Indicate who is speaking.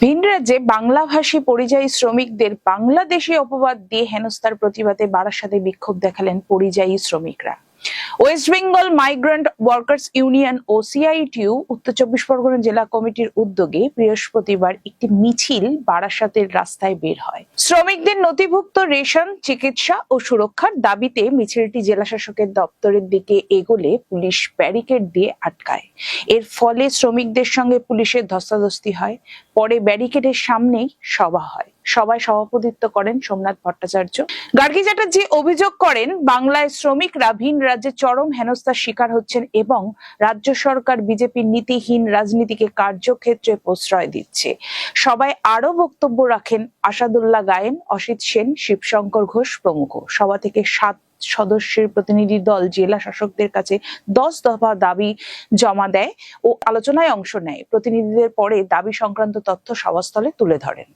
Speaker 1: ভিন রাজ্যে বাংলাভাষী পরিযায়ী শ্রমিকদের বাংলাদেশি অপবাদ দিয়ে হেনস্থার প্রতিবাদে বারাসাতে বিক্ষোভ দেখালেন পরিযায়ী শ্রমিকরা। West Bengal migrant workers union ও সিআইটিউ উত্তর চব্বিশ পরগনা জেলা কমিটির উদ্যোগে বৃহস্পতিবার একটি মিছিল বারাসাতের রাস্তায় বের হয়। শ্রমিকদের নথিভুক্ত রেশন, চিকিৎসা ও সুরক্ষার দাবিতে মিছিলটি জেলা শাসকের দপ্তরের দিকে এগোলে পুলিশ ব্যারিকেড দিয়ে আটকায়। এর ফলে শ্রমিকদের সঙ্গে পুলিশের ধস্তাধস্তি হয়, পরে ব্যারিকেডের সামনেই সভা হয়। সভায় সভাপতিত্ব করেন সোমনাথ ভট্টাচার্য। গার্গী চ্যাটার্জি অভিযোগ করেন, বাংলায় শ্রমিকরা ভিন রাজ্যে চরম হেনস্থার শিকার হচ্ছেন এবং রাজ্য সরকার বিজেপির নীতিহীন রাজনীতিকে কার্যক্ষেত্রে প্রশ্রয় দিচ্ছে। সবাই আরও বক্তব্য রাখেন আসাদুল্লাহ গায়েন, অসিত সেন, শিবশঙ্কর ঘোষ প্রমুখ। সভা থেকে সাত সদস্যের প্রতিনিধি দল জেলা শাসকদের কাছে দশ দফা দাবি জমা দেয় ও আলোচনায় অংশ নেয়। প্রতিনিধিদের পরে দাবি সংক্রান্ত তথ্য সভাস্থলে তুলে ধরেন।